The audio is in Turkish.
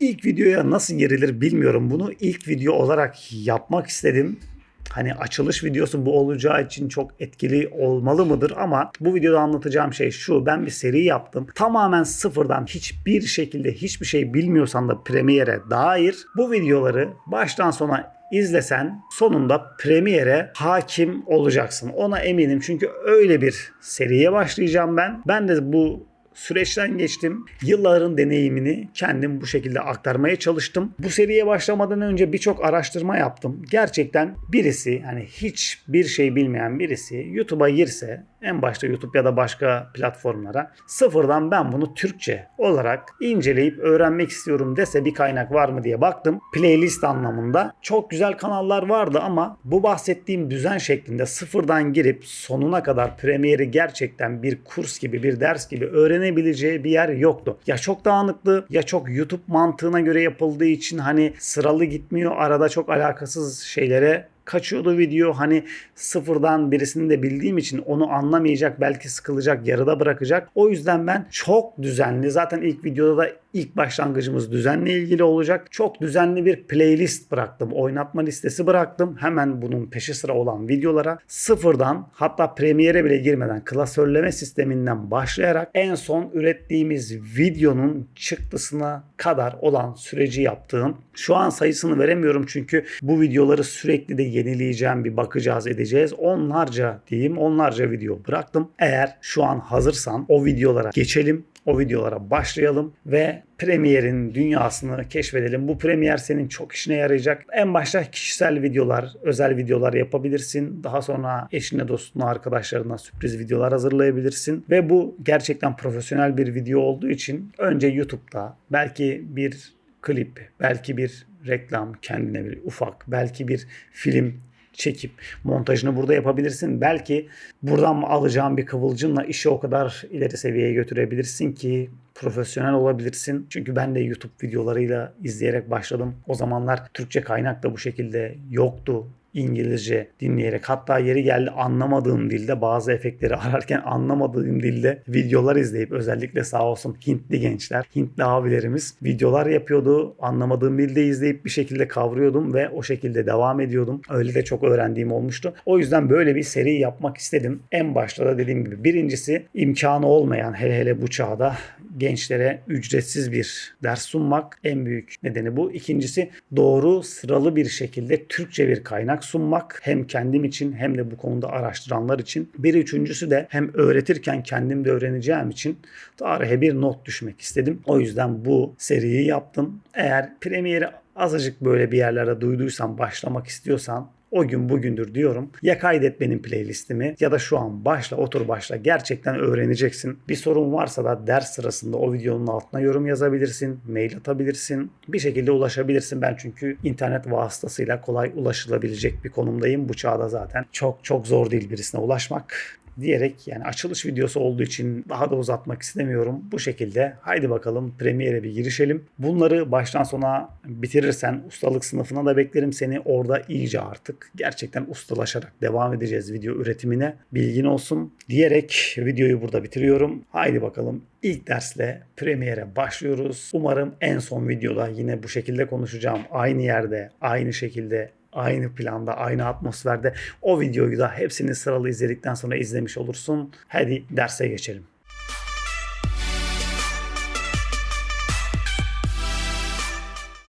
İlk videoya nasıl girilir bilmiyorum. Bunu ilk video olarak yapmak istedim. Hani açılış videosu bu olacağı için çok etkili olmalı mıdır ama bu videoda anlatacağım şey şu. Ben bir seri yaptım. Tamamen sıfırdan hiçbir şekilde hiçbir şey bilmiyorsan da Premiere'e dair bu videoları baştan sona izlesen sonunda Premiere'e hakim olacaksın. Ona eminim çünkü öyle bir seriye başlayacağım ben. Ben de bu süreçten geçtim. Yılların deneyimini kendim bu şekilde aktarmaya çalıştım. Bu seriye başlamadan önce birçok araştırma yaptım. Gerçekten birisi hani hiçbir şey bilmeyen birisi YouTube'a girse en başta YouTube ya da başka platformlara sıfırdan ben bunu Türkçe olarak inceleyip öğrenmek istiyorum dese bir kaynak var mı diye baktım. Playlist anlamında çok güzel kanallar vardı ama bu bahsettiğim düzen şeklinde sıfırdan girip sonuna kadar Premiere'i gerçekten bir kurs gibi bir ders gibi öğrenebileceği bir yer yoktu. Ya çok dağınıklı ya çok YouTube mantığına göre yapıldığı için hani sıralı gitmiyor arada çok alakasız şeylere kaçıyordu video. Hani sıfırdan birisini de bildiğim için onu anlamayacak, belki sıkılacak, yarıda bırakacak. O yüzden ben çok düzenli, zaten ilk videoda da ilk başlangıcımız düzenle ilgili olacak. Çok düzenli bir playlist bıraktım. Oynatma listesi bıraktım. Hemen bunun peşi sıra olan videolara sıfırdan hatta Premiere'e bile girmeden klasörleme sisteminden başlayarak en son ürettiğimiz videonun çıktısına kadar olan süreci yaptığım. Şu an sayısını veremiyorum çünkü bu videoları sürekli de yenileyeceğim bir bakacağız edeceğiz. Onlarca diyeyim onlarca video bıraktım. Eğer şu an hazırsan o videolara geçelim. O videolara başlayalım ve Premiere'in dünyasını keşfedelim. Bu Premiere senin çok işine yarayacak. En başta kişisel videolar, özel videolar yapabilirsin. Daha sonra eşine, dostuna, arkadaşlarına sürpriz videolar hazırlayabilirsin. Ve bu gerçekten profesyonel bir video olduğu için önce YouTube'da belki bir klip, belki bir reklam kendine bir ufak, belki bir film çekip montajını burada yapabilirsin. Belki buradan mı alacağın bir kıvılcımla işi o kadar ileri seviyeye götürebilirsin ki profesyonel olabilirsin. Çünkü ben de YouTube videolarıyla izleyerek başladım. O zamanlar Türkçe kaynak da bu şekilde yoktu. İngilizce dinleyerek hatta yeri geldi anlamadığım dilde bazı efektleri ararken anlamadığım dilde videolar izleyip özellikle sağ olsun Hintli gençler, Hintli abilerimiz videolar yapıyordu. Anlamadığım dilde izleyip bir şekilde kavruyordum ve o şekilde devam ediyordum. Öyle de çok öğrendiğim olmuştu. O yüzden böyle bir seri yapmak istedim. En başta da dediğim gibi birincisi imkanı olmayan hele hele bu çağda gençlere ücretsiz bir ders sunmak en büyük nedeni bu. İkincisi doğru sıralı bir şekilde Türkçe bir kaynak sunmak hem kendim için hem de bu konuda araştıranlar için. Bir üçüncüsü de hem öğretirken kendim de öğreneceğim için tarihe bir not düşmek istedim. O yüzden bu seriyi yaptım. Eğer Premiere'i azıcık böyle bir yerlere duyduysan, başlamak istiyorsan o gün bugündür diyorum. Ya kaydet benim playlistimi ya da şu an başla otur başla gerçekten öğreneceksin. Bir sorun varsa da ders sırasında o videonun altına yorum yazabilirsin, mail atabilirsin. Bir şekilde ulaşabilirsin. Ben çünkü internet vasıtasıyla kolay ulaşılabilecek bir konumdayım. Bu çağda zaten çok çok zor değil birisine ulaşmak diyerek yani açılış videosu olduğu için daha da uzatmak istemiyorum. Bu şekilde haydi bakalım Premiere'e bir girişelim. Bunları baştan sona bitirirsen ustalık sınıfına da beklerim seni. Orada iyice artık gerçekten ustalaşarak devam edeceğiz video üretimine. Bilgin olsun diyerek videoyu burada bitiriyorum. Haydi bakalım İlk dersle Premiere'e başlıyoruz. Umarım en son videoda yine bu şekilde konuşacağım. Aynı yerde, aynı şekilde aynı planda, aynı atmosferde o videoyu da hepsini sıralı izledikten sonra izlemiş olursun. Hadi derse geçelim.